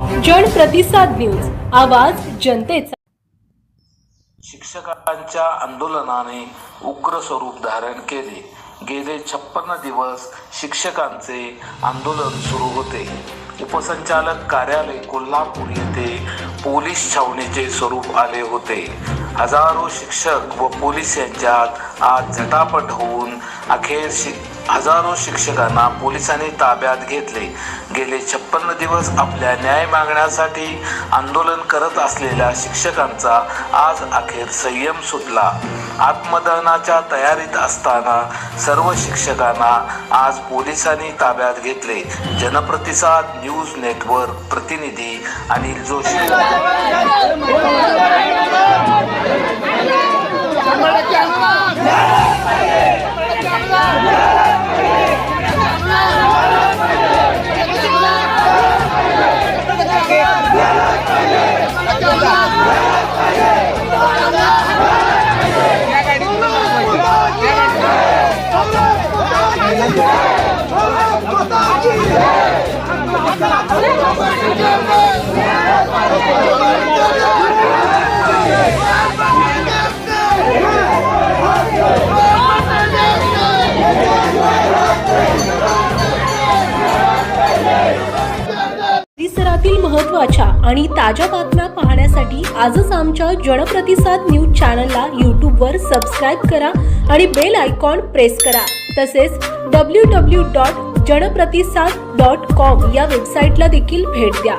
जन प्रतिसाद न्यूज आवाज जनतेचा. शिक्षकांच्या आंदोलनाने उग्र स्वरूप धारण केले. गेले छप्पन्न दिवस शिक्षकांचे आंदोलन सुरू होते. उपसंचालक कार्यालय कोल्हापूर येथे पोलीस छावणीचे स्वरूप आले होते. हजारो शिक्षक व पोलीस यांच्यात आज झटापट होऊन अखेर शि हजारो शिक्षकांना पोलिसांनी ताब्यात घेतले. गेले छप्पन्न दिवस आपल्या न्याय मागण्यासाठी आंदोलन करत असलेल्या शिक्षकांचा आज अखेर संयम सुटला. आत्मदहनाच्या तयारीत असताना सर्व शिक्षकांना आज पोलिसांनी ताब्यात घेतले. जनप्रतिसाद न्यूज नेटवर्क प्रतिनिधी अनिल जोशी. Thank you. महत्त्वाच्या आणि ताज्या बातम्या पाहण्यासाठी आजच आमच्या जनप्रतिसाद न्यूज चॅनलला यूट्यूबवर सबस्क्राईब करा आणि बेल आयकॉन प्रेस करा. तसेच W W dot Janpratisad dot com या वेबसाईटला देखील भेट द्या.